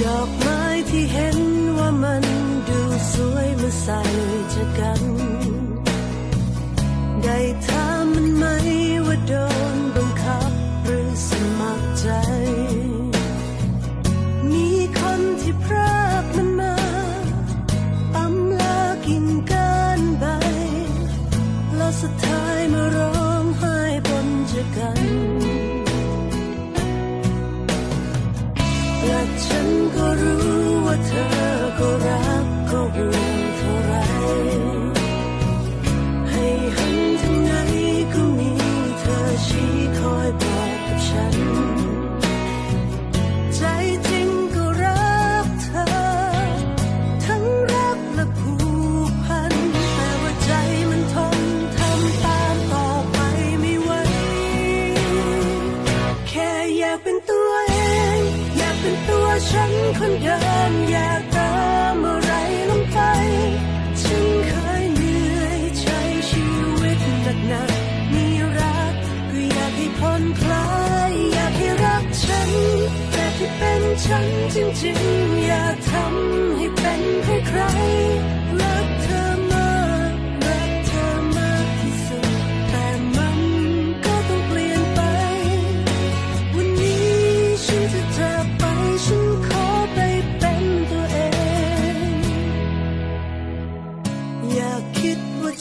ดอกไม้ที่เห็นว่ามันดูสวยเมื่อใส่จะกัน คนเดิมอยากเติมอะไรลงไป ฉันเคยเหนื่อยใช้ชีวิตหนักหนามีรักก็อยากให้ผ่อนคลายอยากให้รักฉัน แต่ที่เป็นฉันจริงๆ อยากทำให้เป็นใครๆรั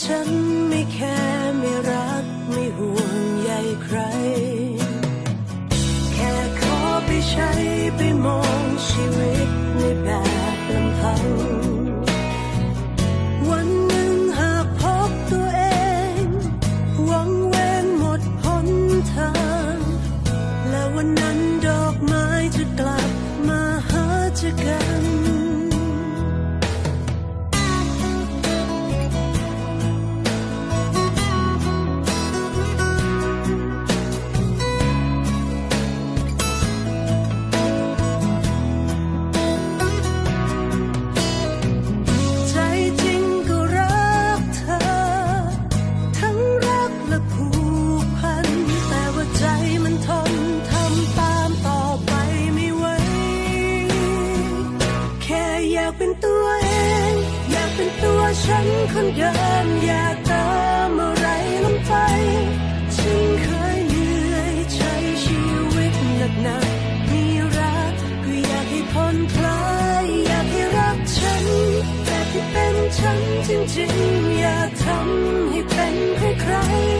ฉันไม่แค ฉันคนเดิมอยากเติมอะไรลงไปฉันเคยเหนื่อยใช้ชีวิตหนักหนามีรักก็อยากให้ผ่อนคลายอยากให้รักฉัน แต่ที่เป็นฉันจริงๆ อยากทำให้เป็นใครๆ